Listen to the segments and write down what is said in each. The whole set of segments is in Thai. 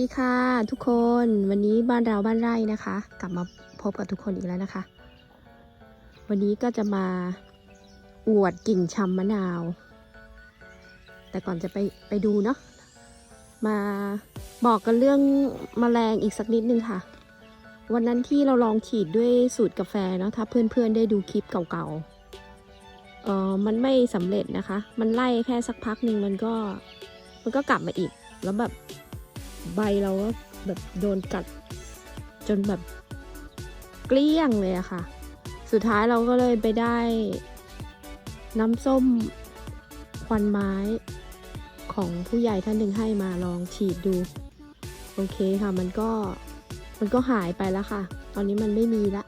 ดีค่ะทุกคนวันนี้บ้านเราบ้านไร่นะคะ กลับมาพบกับทุกคนอีกแล้วนะคะ วันนี้ก็จะมาอวดกิ่งชำมะนาว แต่ก่อนจะไปไปดูเนาะมาบอกกันเรื่องมแมลงอีกสักนิดนึงค่ะ วันนั้นที่เราลองฉีดด้วยสูตรกาแฟเนาะถ้าเพื่อนๆได้ดูคลิปเก่าๆเออมันไม่สำเร็จนะคะ มันไล่แค่สักพักหนึ่งมันก็มันก็กลับมาอีกแล้วแบบ ใบเราก็แบบโดนกัด จนแบบเกลี้ยงเลยอะค่ะ สุดท้ายเราก็เลยไปได้ น้ำส้มควันไม้ของผู้ใหญ่ท่านหนึ่งให้มาลองฉีดดู โอเคค่ะมันก็มันก็หายไปแล้วค่ะ ตอนนี้มันไม่มีละ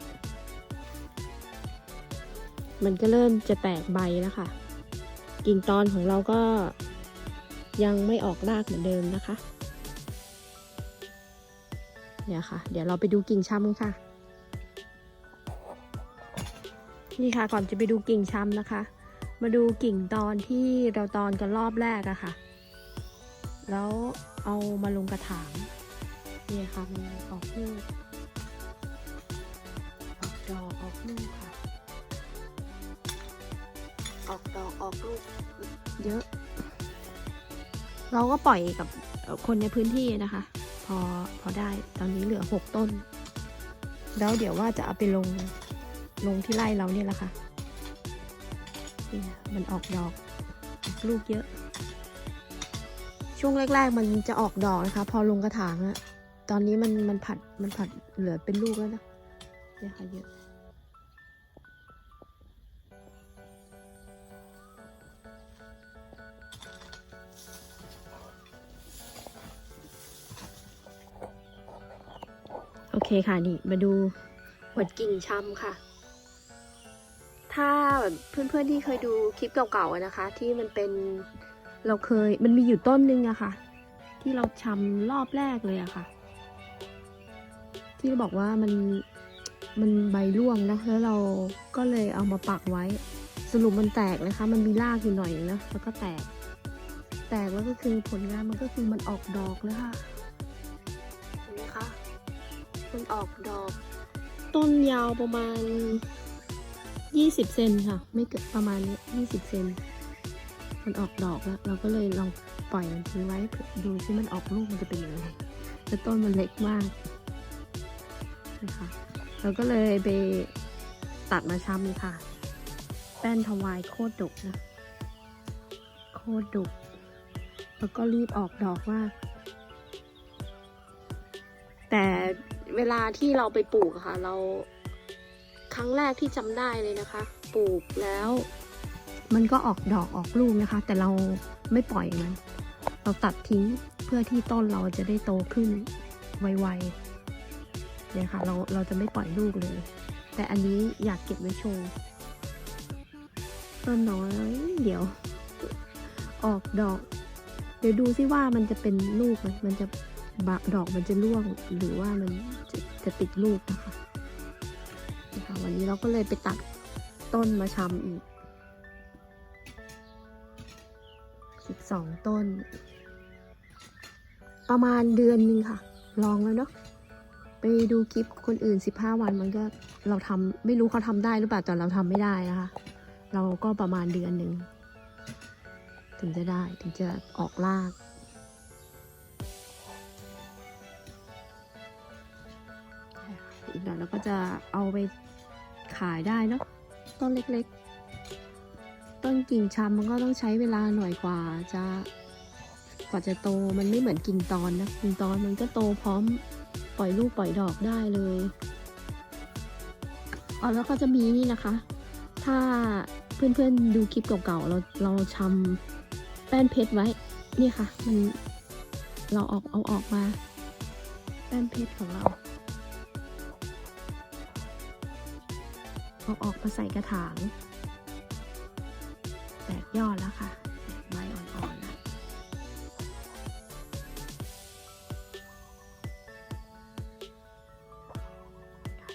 มันก็เริ่มจะแตกใบแล้วค่ะ กิ่งตอนของเราก็ยังไม่ออกรากเหมือนเดิมนะคะ เนี่ยค่ะ เดี๋ยวเราไปดูกิ่งช้ำกันค่ะ นี่ค่ะก่อนจะไปดูกิ่งช้ำนะคะ มาดูกิ่งตอนที่เราตอนกันรอบแรกอะค่ะ แล้วเอามาลงกระถางเนี่ยค่ะมันออกลูกออกดอกออกลูกค่ะ ออกดอกออกลูกเยอะ เราก็ปล่อยกับคนในพื้นที่นะคะ พอพอได้ อนนี้เหลือหกต้น แล้วเดี๋ยวว่าจะเอาไปลงลงที่ไร่เราเนี่ยแหละค่ะเนี่ยมันออกดอกออกลูกเยอะ ช่วงแรก ๆ มันจะออกดอกนะคะ พอลงกระถางอะตอนนี้มันมันผัดมันผัดเหลือเป็นลูกแล้วนะเนี่ยค่ะเยอะ เคค่ะนี่มาดูหวดกิ่งช้ำค่ะ ถ้าแบบเพื่อนๆที่เคยดูคลิปเก่าๆนะคะ ที่มันเป็นเราเคยมันมีอยู่ต้นนึงอะค่ะ ที่เราชำรอบแรกเลยอะค่ะ ที่เราบอกว่ามันมันใบร่วงนะแล้วเราก็เลยเอามาปักไว้ สรุปมันแตกนะคะ มันมีรากอยู่หน่อยนะแล้วก็แตก แตกแล้วก็คือผลงานมันก็คือมันออกดอกเลยค่ะ มันออกดอก ต้นยาวประมาณ 20 เซนค่ะ ไม่เกินประมาณนี้20 เซน มันออกดอกแล้ว เราก็เลยลองปล่อยมันทิ้งไว้ดูซิมันออกลูกมันจะเป็นยังไงแต่ต้นมันเล็กมากนะคะเราก็เลยไปตัดมาช้ำเลยค่ะ แป้นทวายโคตรดกนะ โคตรดก แล้วก็รีบออกดอกมากแต่ เวลาที่เราไปปลูกค่ะ เราครั้งแรกที่จำได้เลยนะคะ ปลูกแล้ว มันก็ออกดอกออกลูกนะคะ แต่เราไม่ปล่อยมัน เราตัดทิ้งเพื่อที่ต้นเราจะได้โตขึ้นไวๆเนี่ยค่ะ เราเราจะไม่ปล่อยลูกเลย แต่อันนี้อยากเก็บไว้โชว์ต้นน้อยเดี๋ยว ออกดอก เดี๋ยวดูซิว่ามันจะเป็นลูกไหมมันจะ ดอกมันจะร่วงหรือว่ามันจะจะติดลูกนะคะนะคะวันนี้เราก็เลยไปตัดต้นมาชำอีกสิบสองต้น ประมาณเดือนหนึงค่ะ ลองแล้วเนาะไปดูคลิปคนอื่นสิบห้าวันมันก็เราทำไม่รู้เขาทำได้หรือเปล่าแต่เราทำไม่ได้นะคะ เราก็ประมาณเดือนหนึ่งถึงจะได้ถึงจะออกราก อีกหน่อยเราก็จะเอาไปขายได้เนาะต้นเล็กๆ ต้นกิ่งชำมันก็ต้องใช้เวลาหน่อยกว่าจะกว่าจะโตมันไม่เหมือนกิ่งตอนนะกิ่งตอนมันก็โตพร้อมปล่อยลูกปล่อยดอกได้เลยอ๋อแล้วก็จะมีนี่นะคะ ถ้าเพื่อนๆดูคลิปเก่าๆเราเราชำแป้นเพชรไว้ นี่ค่ะ มันเราออกเอาออกมาแป้นเพชรของเรา เอาออกมาใส่กระถาง แตกยอดแล้วค่ะ แตกใบอ่อนๆแล้ว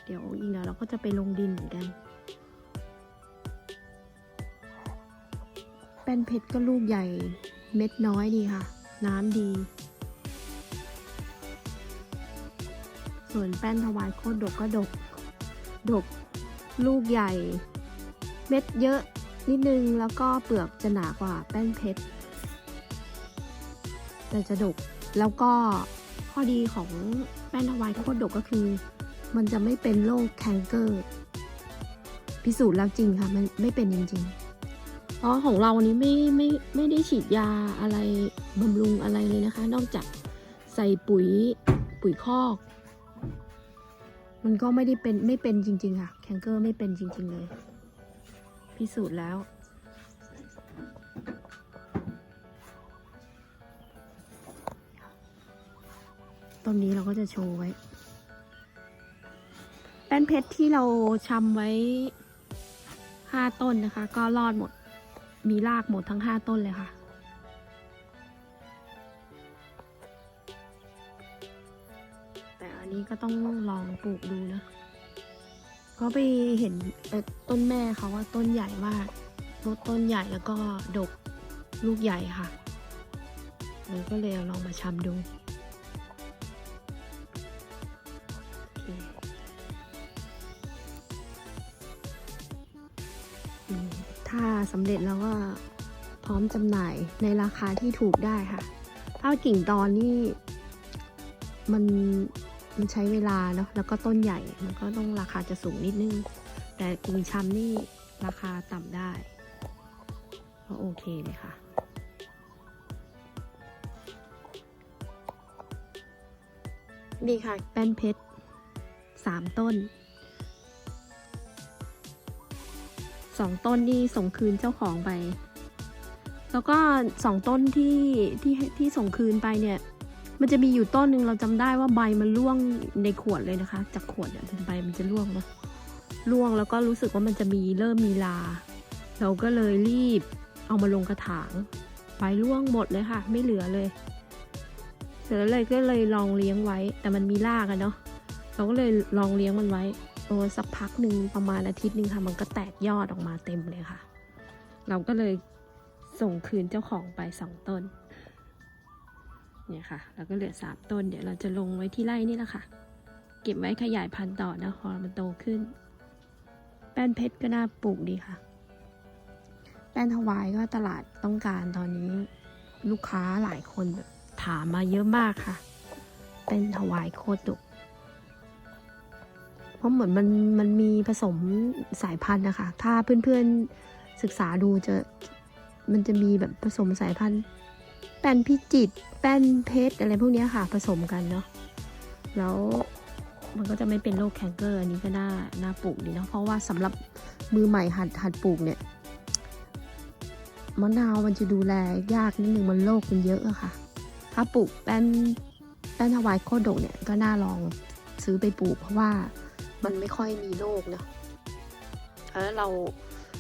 เดี๋ยวอีกหน่อยเราก็จะไปลงดินเหมือนกัน แป้นเพชรก็ลูกใหญ่เม็ดน้อยดีค่ะ น้ำดี ส่วนแป้นถวายโคตรดกก็ดก ดก ลูกใหญ่ เม็ดเยอะนิดนึงแล้วก็เปลือกจะหนากว่าแป้นเพชร แต่จะดกแล้วก็ข้อดีของแป้นถวายโคตรดกก็คือ มันจะไม่เป็นโรคแคนเกอร์ พิสูจน์แล้วจริงค่ะ มันไม่เป็นจริงๆเพราะของเรานี้ไม่ไม่ไม่ได้ฉีดยาอะไรบำรุงอะไรเลยนะคะ นอกจากใส่ปุ๋ยปุ๋ยคอก มันก็ไม่ได้เป็นไม่เป็นจริง ๆ ค่ะ แคนเกอร์ไม่เป็นจริง ๆ เลย พิสูจน์แล้ว ต้นนี้เราก็จะโชว์ไว้ แป้นเพชรที่เราชำไว้ห้าต้นนะคะ ก็รอดหมด มีรากหมดทั้งห้าต้นเลยค่ะ นนี้ก็ต้องลองปลูกดูนะก็ไปเห็นต้นแม่เขาว่าต้นใหญ่มากรดต้นใหญ่แล้วก็ดกลูกใหญ่ค่ะเราก็เลยลองมาชำดูถ้าสำเร็จแล้วก็พร้อมจำหน่ายในราคาที่ถูกได้ค่ะ ถ้ากิ่งตอนนี่มัน มันใช้เวลาเนาะแล้วก็ต้นใหญ่มันก็ต้องราคาจะสูงนิดนึง แต่กิ่งชำนี่ราคาต่ำได้ก็โอเคเลยค่ะนี่ค่ะแป้นเพชรสามต้นสองต้นนี่ส่งคืนเจ้าของไป แล้วก็สองต้นที่ที่ที่ส่งคืนไปเนี่ย มันจะมีอยู่ต้นหนึ่งเราจำได้ว่าใบมันร่วงในขวดเลยนะคะ จากขวดเนี่ยใบมันจะร่วงเนะร่วงแล้วก็รู้สึกว่ามันจะมีเริ่มมีลา เราก็เลยรีบเอามาลงกระถางใบร่วงหมดเลยค่ะ ไม่เหลือเลยเสร็จแล้วเลยก็เลยลองเลี้ยงไว้ แต่มันมีรากอะเนาะเราก็เลยลองเลี้ยงมันไว้โอ้สักพักหนึ่งประมาณอาทิตย์หนึ่งค่ะ มันก็แตกยอดออกมาเต็มเลยค่ะ เราก็เลยส่งคืนเจ้าของไปสองต้น เนี่ยค่ะแล้วก็เหลือสามต้น เดี๋ยวเราจะลงไว้ที่ไร่นี่แหละค่ะ เก็บไว้ขยายพันธุ์ต่อนะพอมันโตขึ้น แป้นเพชรก็น่าปลูกดีค่ะ แป้นถวายก็ตลาดต้องการตอนนี้ลูกค้าหลายคนแบบถามมาเยอะมากค่ะ เป็นถวายโคตรดุเพราะเหมือนมันมันมีผสมสายพันธุ์นะคะ ถ้าเพื่อนๆศึกษาดูจะมันจะมีแบบผสมสายพันธุ์ แป้นพิจิตแป้นเพชรอะไรพวกนี้ค่ะผสมกันเนาะแล้วมันก็จะไม่เป็นโรคแคนเกอร์อันนี้ก็น่าน่าปลูกดีเนาะเพราะว่าสำหรับมือใหม่หัดหัดปลูกเนี่ยมะนาวมันจะดูแลยากนิดนึงมันโรคมันเยอะอะค่ะ ถ้าปลูกแป้นแป้นฮาวายโคโดเนี่ยก็น่าลองซื้อไปปลูก เพราะว่ามันไม่ค่อยมีโรคเนาะแล้วเรา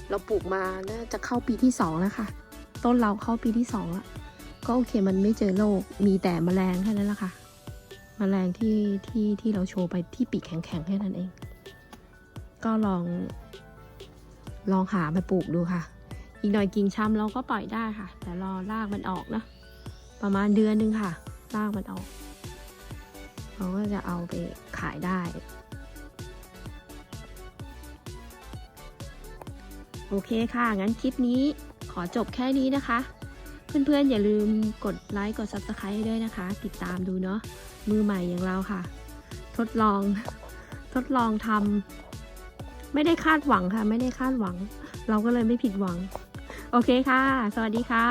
เราปลูกมาน่าจะเข้าปีที่สองแล้วค่ะ ต้นเราเข้าปีที่สองแล้ว ก็โอเคมันไม่เจอโรคมีแต่แมลงแค่นั้นแหละค่ะแมลงที่ที่ที่เราโชว์ไปที่ปีกแข็งๆแค่นั้นเอง ก็ลอง ลองหามาปลูกดูค่ะ อีกหน่อยกิ่งช้ำเราก็ปล่อยได้ค่ะ แต่รอรากมันออกนะ ประมาณเดือนหนึงค่ะรากมันออกเราก็จะเอาไปขายได้โอเคค่ะ งั้นคลิปนี้ขอจบแค่นี้นะคะ เพื่อนๆ อย่าลืมกดไลค์กด Subscribe ให้ด้วยนะคะ ติดตามดูเนาะมือใหม่อย่างเราค่ะ ทดลองทดลองทำไม่ได้คาดหวังค่ะ ไม่ได้คาดหวัง เราก็เลยไม่ผิดหวัง โอเคค่ะ สวัสดีค่ะ